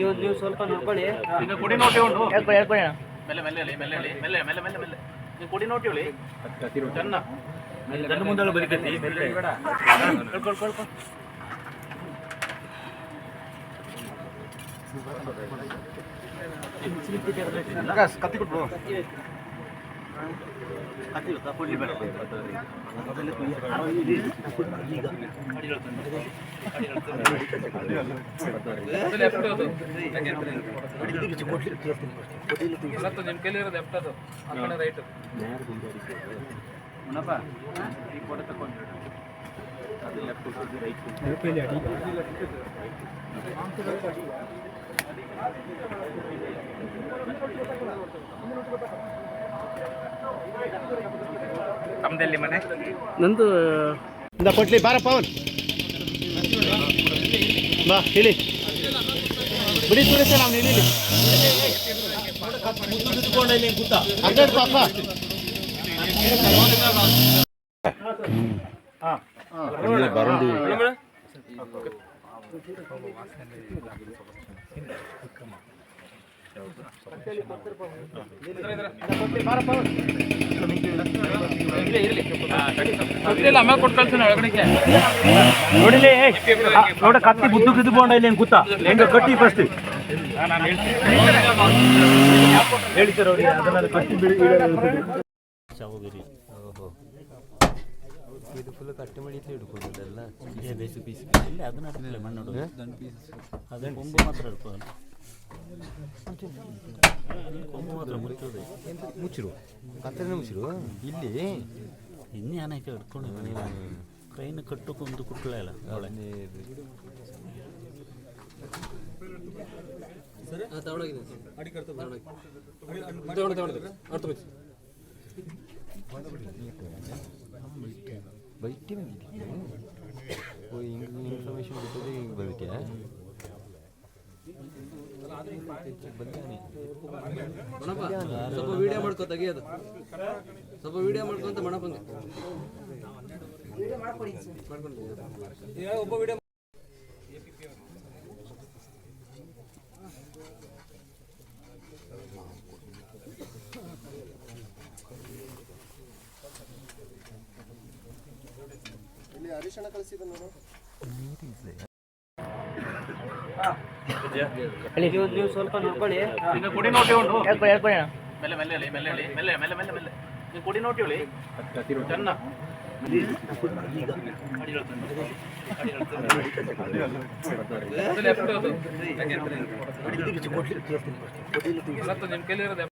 ನೀವು ನೀವು ಸ್ವಲ್ಪ ನೋಡ್ಕೊಳ್ಳಿ. ಈಗ ಕುಡಿ ನೋಟಿ ಉಂಟು. ಹೇಳ್ಕೊಳ್ಳಿ ಹೇಳ್ಕೊಳ್ಳಿ ಅಣ್ಣ. ಮೆಲ್ಲ ಮೆಲ್ಲ ಹೇಳಿ ಮೆಲ್ಲ ಹೇಳಿ ಮೆಲ್ಲೆ ಮೆಲ್ಲೆ ಮೆಲ್ಲೆ ಮೆಲ್ಲೆ ನೀವು ಕುಡಿ ನೋಡಿ ಹೇಳಿ ಚೆನ್ನ. ಕಳ್ಕೊಳ್ ಕತ್ತಿ ಕೊಟ್ಬಿಡು ನಿಮ್ಮ ಕೈಲಿ ಇರೋದು ಎಫ್ಟ್ ಅದು ಆ ಕಡೆ ರೈಟ್ ಮುನಪ್ಪ ಈ ಫೋಟೋ ತಗೊಂಡು ತಮ್ಮದಲ್ಲಿ ಮನೆ? ನಂದು ಇಂದ ಕೊಟ್ಲಿ ಬಾರ ಪವನ್. ಬಾ ಇಲ್ಲಿ ಬಿಡಿ ಸುರೇಶ ನಾವು ಕಳ್ಸೋಣ ಒಳಗಡೆಗೆ ನೋಡಿಲಿ ನೋಡ ಕತ್ತಿ ಬುದ್ದು ಕಿದ್ದುಕೊಂಡ ಇಲ್ಲಿ ಕೂತ? ಹೆಂಗ ಕಟ್ಟಿ ಫಸ್ಟ್ ಹೇಳಿ ಸರ್ ಅವ್ರಿಗೆ ಅದನ್ನ ಕಟ್ಟಿ ಬಿಡಿ ಇದು ಫುಲ್ ಕಟ್ ಮಾಡಿ ಹಿಡ್ಕೊಳ್ಳೋದೆಲ್ಲ ಬೇಸಿ ಪೀಸ್ ಇಲ್ಲ ಅದನ್ನ ಮಣ್ಣು ಅದೇ ಕೊಂಬು ಮಾತ್ರ ಇರ್ಬೋದು ಕೊಂಬು ಮಾತ್ರ ಮುಚ್ಚೋದು ಮುಚ್ಚಿರು ಕತ್ತರಿನ ಮುಚ್ಚಿರು ಇಲ್ಲಿ ಇನ್ನೇ ಆನೈಕೆ ಹಿಡ್ಕೊಂಡು ಕೈನ ಕಟ್ಟಕ್ಕೊಂದು ಕುಟ್ಲ ಇಲ್ಲ ಬೈಟ್ ಇನ್ಫಾರ್ಮೇಶನ್ ಕೊಟ್ಟದೆ ಹಿಂಗೆ ಸ್ವಲ್ಪ ವಿಡಿಯೋ ಮಾಡ್ಕೊ ತೆಗಿಯೋದು. ಸ್ವಲ್ಪ ವಿಡಿಯೋ ಮಾಡ್ಕೊಂತ ಒಬ್ಬ ವಿಡಿಯೋ ಹೇಳಿ ನೀವು ನೀವು ಸ್ವಲ್ಪ ನೋಡ್ಕೊಳ್ಳಿ. ಈಗ ಕುಡಿ ನೋಟಿ ಉಂಟು ಹೇಳ್ಕೊಳ್ಳಿ ಹೇಳ್ಕೊಳ್ಳಿ ಅಣ್ಣ. ಮೆಲ್ಲ ಮೆಲ್ಲ ಹೇಳಿ ಮೆಲ್ಲ ಹೇಳಿ ಮೆಲ್ಲೆ ಮೆಲ್ಲೆ ಮೆಲ್ಲೆ ಮೆಲ್ಲೆ. ನೀವು ಕುಡಿ ನೋಟಿ ಹೇಳಿ. ಚೆನ್ನ. ನಿಮ್ಮ